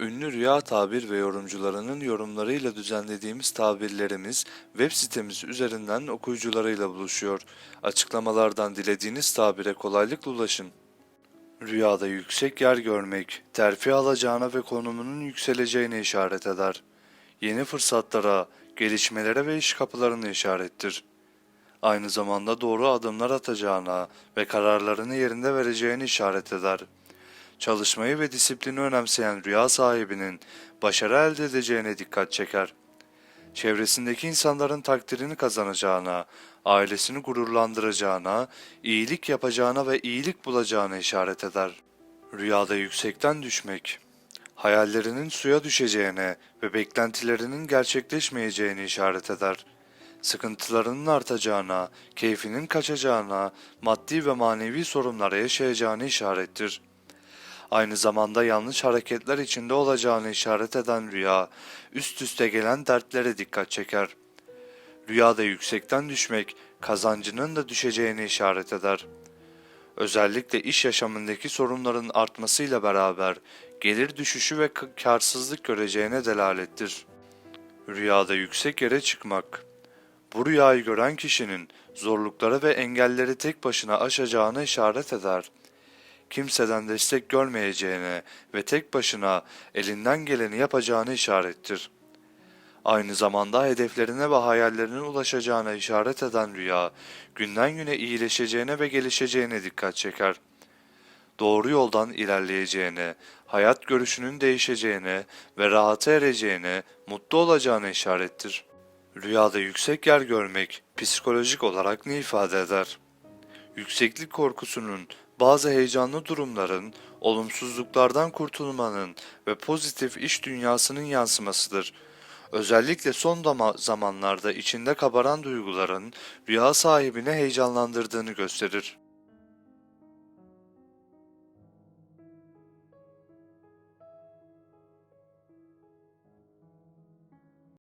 Ünlü rüya tabir ve yorumcularının yorumlarıyla düzenlediğimiz tabirlerimiz web sitemiz üzerinden okuyucularıyla buluşuyor. Açıklamalardan dilediğiniz tabire kolaylıkla ulaşın. Rüyada yüksek yer görmek, terfi alacağına ve konumunun yükseleceğine işaret eder. Yeni fırsatlara, gelişmelere ve iş kapılarını işarettir. Aynı zamanda doğru adımlar atacağına ve kararlarını yerinde vereceğini işaret eder. Çalışmayı ve disiplini önemseyen rüya sahibinin başarı elde edeceğine dikkat çeker. Çevresindeki insanların takdirini kazanacağına, ailesini gururlandıracağına, iyilik yapacağına ve iyilik bulacağına işaret eder. Rüyada yüksekten düşmek, hayallerinin suya düşeceğine ve beklentilerinin gerçekleşmeyeceğini işaret eder. Sıkıntılarının artacağına, keyfinin kaçacağına, maddi ve manevi sorunlara yaşayacağını işarettir. Aynı zamanda yanlış hareketler içinde olacağını işaret eden rüya, üst üste gelen dertlere dikkat çeker. Rüyada yüksekten düşmek, kazancının da düşeceğini işaret eder. Özellikle iş yaşamındaki sorunların artmasıyla beraber gelir düşüşü ve karsızlık göreceğine delalettir. Rüyada yüksek yere çıkmak. Bu rüyayı gören kişinin zorlukları ve engelleri tek başına aşacağına işaret eder kimseden destek görmeyeceğine ve tek başına elinden geleni yapacağını işarettir. Aynı zamanda hedeflerine ve hayallerine ulaşacağına işaret eden rüya, günden güne iyileşeceğine ve gelişeceğine dikkat çeker. Doğru yoldan ilerleyeceğine, hayat görüşünün değişeceğine ve rahata ereceğine, mutlu olacağına işarettir. Rüyada yüksek yer görmek psikolojik olarak ne ifade eder? Yükseklik korkusunun bazı heyecanlı durumların, olumsuzluklardan kurtulmanın ve pozitif iş dünyasının yansımasıdır. Özellikle son zamanlarda içinde kabaran duyguların rüya sahibini heyecanlandırdığını gösterir.